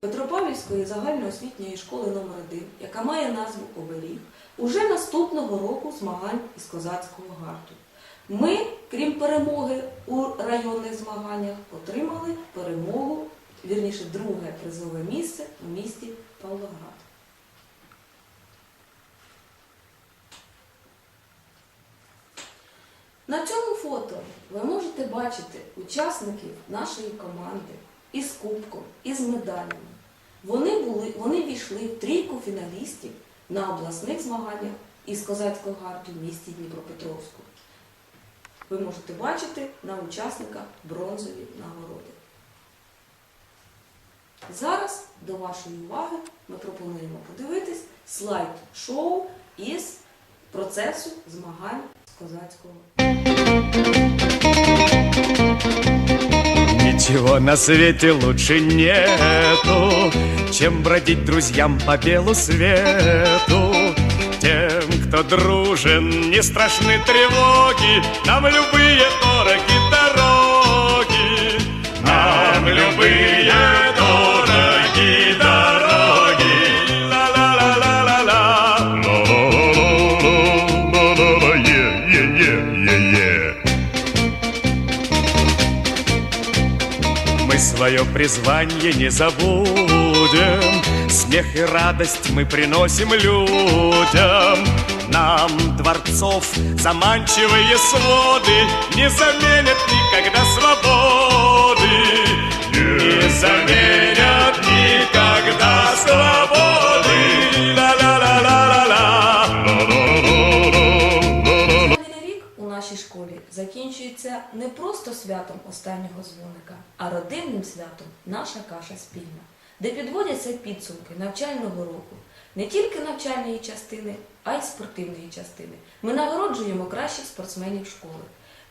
Петропавлівської загальноосвітньої школи номер 1 яка має назву Оберіг, уже наступного року змагань із козацького гарту. Ми, крім перемоги у районних змаганнях, отримали перемогу, вірніше, друге призове місце у місті Павлоград. На цьому фото ви можете бачити учасників нашої команди із кубком, із медалями. Вони, були, вони війшли в трійку фіналістів на обласних змаганнях із козацького гарту в місті Дніпропетровську. Ви можете бачити на учасниках бронзові нагороди. Зараз до вашої уваги ми пропонуємо подивитись слайд-шоу із процесу змагань з козацького Ничего на свете лучше нету, чем бродить друзьям по белу свету. Тем, кто дружен, не страшны тревоги, нам любые дороги призвание не забудем. Смех и радость мы приносим людям. Нам дворцов заманчивые своды Не заменят никогда свободы. Не заменят никогда свободы не просто святом останнього дзвоника, а родинним святом наша каша спільна, де підводяться підсумки навчального року, не тільки навчальної частини, а й спортивної частини. Ми нагороджуємо кращих спортсменів школи,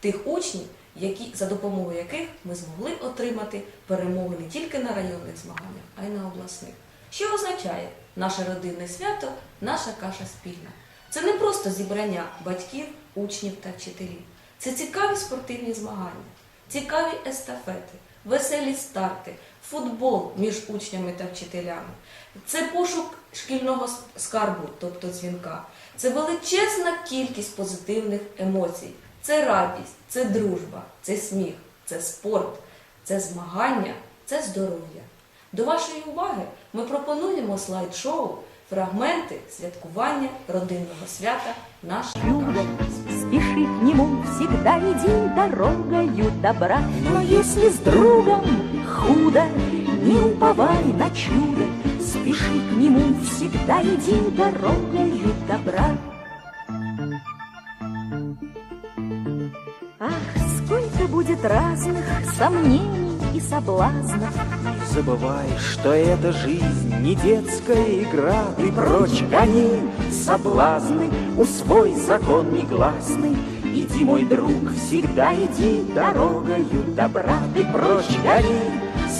тих учнів, які, за допомогою яких ми змогли отримати перемоги не тільки на районних змаганнях, а й на обласних. Що означає наше родинне свято, наша каша спільна. Це не просто зібрання батьків, учнів та вчителів. Це цікаві спортивні змагання, цікаві естафети, веселі старти, футбол між учнями та вчителями. Це пошук шкільного скарбу, тобто дзвінка. Це величезна кількість позитивних емоцій. Це радість, це дружба, це сміх, це спорт, це змагання, це здоров'я. До вашої уваги ми пропонуємо слайд-шоу фрагменти святкування родинного свята нашого спеши к нему, всегда иди дорогою добра. Но если с другом худо, не уповай на чудо, спеши к нему, всегда иди дорогою добра. Ах, сколько будет разных сомнений и соблазнов, забывай, что эта жизнь не детская игра Ты прочь гони соблазны, усвой закон негласный. Иди, мой друг, всегда иди дорогою добра Ты прочь гони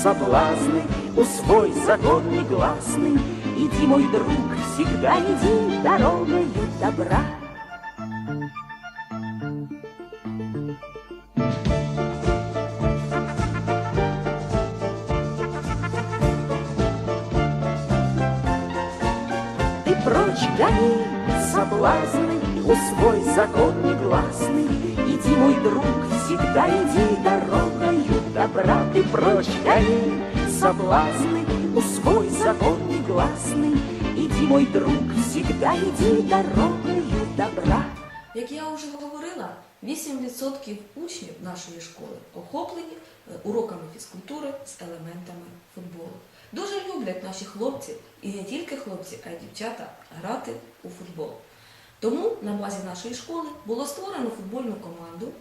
соблазны, усвой закон негласный. Иди, мой друг, всегда иди дорогою добра. прочь гони соблазны, усвой закон негласный. Иди, мой друг, всегда иди дорогою добра. Ты прочь гони соблазны, усвой закон негласный. Иди, мой друг, всегда иди дорогою добра. Як я вже говорила, 8% учнів нашої школи охоплені е, уроками фізкультури з елементами футболу. Дуже люблять наші хлопці, і не тільки хлопці, а й дівчата грати у футбол. Тому на базі нашої школи було створено футбольну команду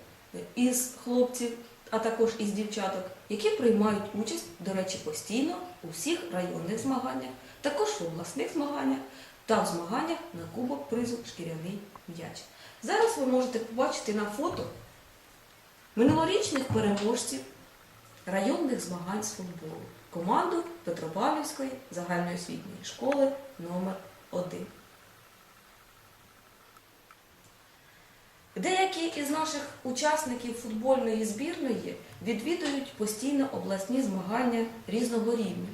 із хлопців, а також із дівчаток, які приймають участь, до речі, постійно у всіх районних змаганнях, також в обласних змаганнях та в змаганнях на кубок призу шкіряний м'яч. Зараз ви можете побачити на фото минулорічних переможців районних змагань з футболу, команду Петропавлівської загальноосвітньої школи номер 1 Деякі із наших учасників футбольної збірної відвідують постійно обласні змагання різного рівня.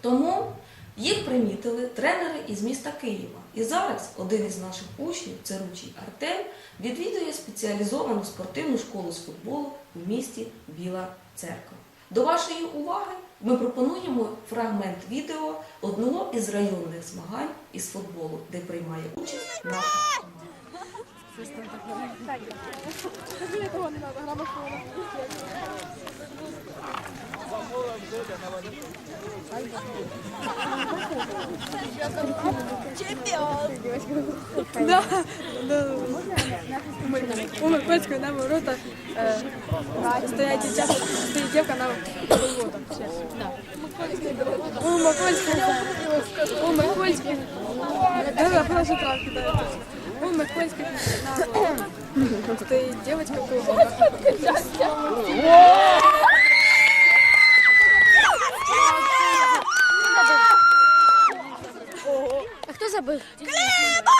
Тому їх примітили тренери із міста Києва. І зараз один із наших учнів, Церучий Артем, відвідує спеціалізовану спортивну школу з футболу у місті Біла Церква. До вашої уваги ми пропонуємо фрагмент відео одного із районних змагань із футболу, де приймає участь наша команда. Да, да. У Микольської на ворота е, стоять дівчата, стоїть дівка на ворота. У Микольської, у Микольської, да, да, хорошо травки, да, точно. У Микольської на ворота стоїть дівчинка в колготах. Забив? Мимо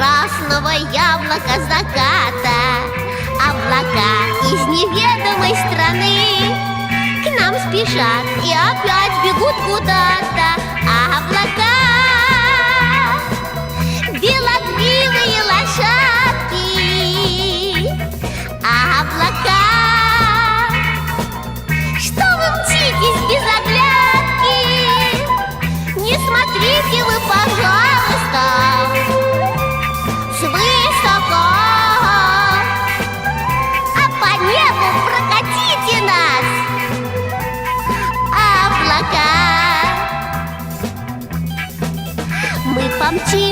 красного яблока заката. Облака из неведомой страны. К нам спешат и опять бегут куда-то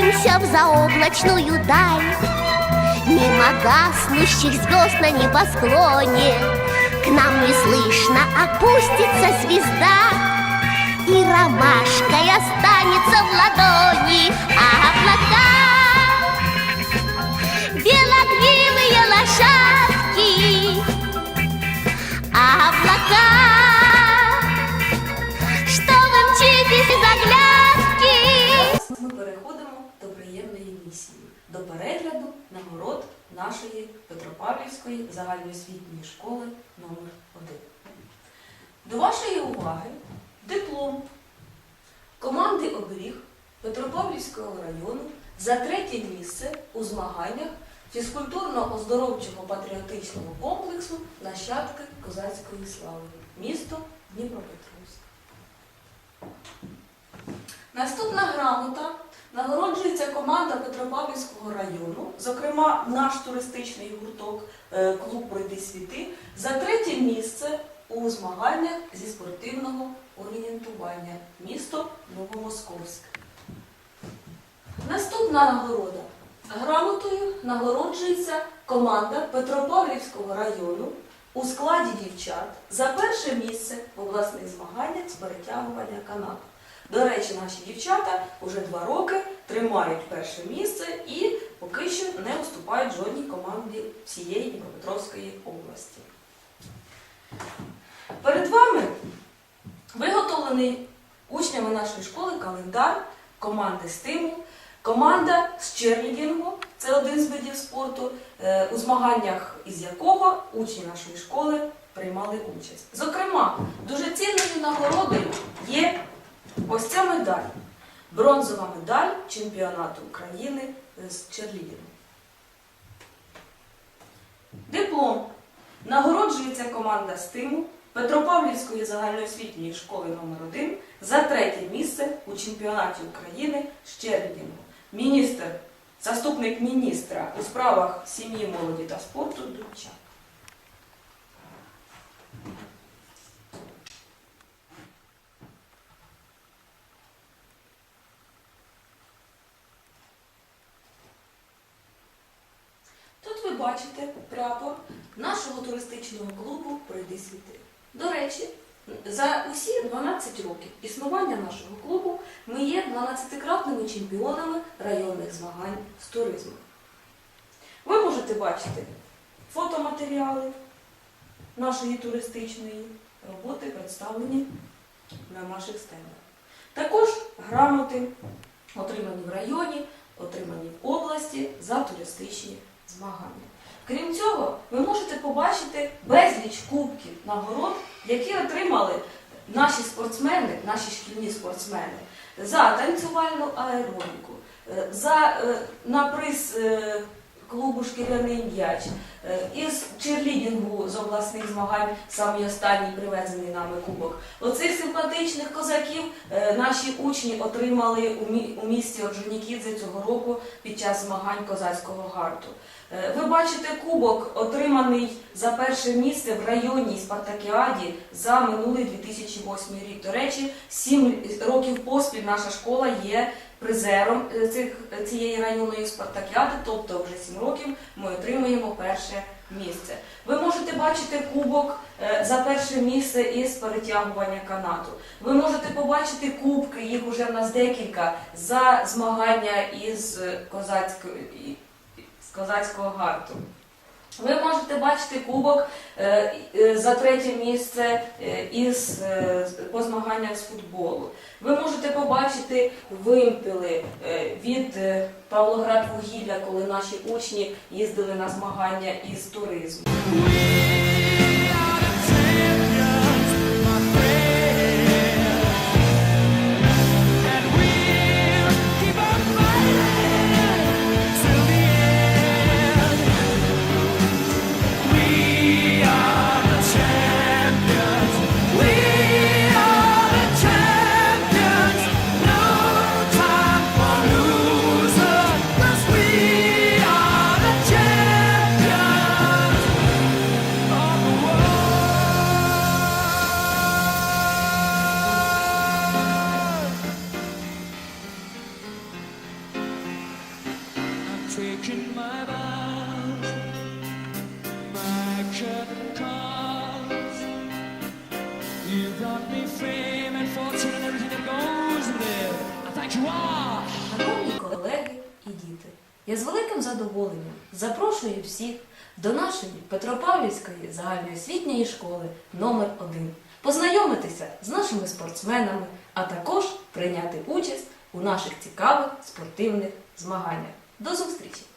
помчимся в заоблачную даль, Мимо гаснущих звезд на небосклоне К нам неслышно опустится звезда И ромашкой останется в ладони. А нашої Петропавлівської загальноосвітньої школи номер 1 До вашої уваги диплом команди оберіг Петропавлівського району за третє місце у змаганнях фізкультурно-оздоровчого патріотичного комплексу Нащадки козацької слави, місто Дніпропетровськ. Наступна грамота нагороджується команда Петропавлівського району, зокрема наш туристичний гурток е, клуб Пройди світи за третє місце у змаганнях зі спортивного орієнтування місто Новомосковськ. Наступна нагорода. Грамотою нагороджується команда Петропавлівського району у складі дівчат за перше місце в обласних змаганнях з перетягування канату. До речі, наші дівчата вже два роки тримають перше місце і поки що не уступають жодній команді всієї Дніпропетровської області. Перед вами виготовлений учнями нашої школи календар команди стимул, команда з черлідінгу, це один з видів спорту, е, у змаганнях із якого учні нашої школи приймали участь. Зокрема, дуже цінною нагородою є ось ця медаль. Бронзова медаль чемпіонату України з черлідінгу. Диплом. Нагороджується команда «Стимул» Петропавлівської загальноосвітньої школи номер 1 за третє місце у чемпіонаті України з черлідінгу. Міністр, заступник міністра у справах сім'ї, молоді та спорту Дубчак. Бачите прапор нашого туристичного клубу Пройди світи. До речі, за усі 12 років існування нашого клубу ми є 12-кратними чемпіонами районних змагань з туризму. Ви можете бачити фотоматеріали нашої туристичної роботи, представлені на наших стендах. Також грамоти, отримані в районі, отримані в області за туристичні змагання. Крім цього, ви можете побачити безліч кубків нагород, які отримали наші спортсмени, наші шкільні спортсмени за танцювальну аеробіку, е, за е, на приз е, клубу Шкіряний м'яч, е, із черлідінгу з обласних змагань, самий останній привезений нами кубок. Оцих симпатичних козаків е, наші учні отримали у місті Орджонікідзе цього року під час змагань козацького гарту. Е, Ви бачите кубок, отриманий за перше місце в районній спартакіаді за минулий 2008 рік. До речі, сім років поспіль наша школа є призером е, цих, цієї районної спартакіади, тобто вже сім років ми отримуємо перше місце. Ви можете бачити кубок е, за перше місце із перетягування канату. Ви можете побачити кубки, їх уже в нас декілька, за змагання із е, козацької козацького гарту. Ви можете бачити кубок е, е, за третє місце е, із по змаганнях з футболу. Ви можете побачити вимпели е, від Павлоград вугілля, коли наші учні їздили на змагання із туризму. Шановні колеги і діти, я з великим задоволенням запрошую всіх до нашої Петропавлівської загальноосвітньої школи номер 1 познайомитися з нашими спортсменами, а також прийняти участь у наших цікавих спортивних змаганнях. До зустрічі!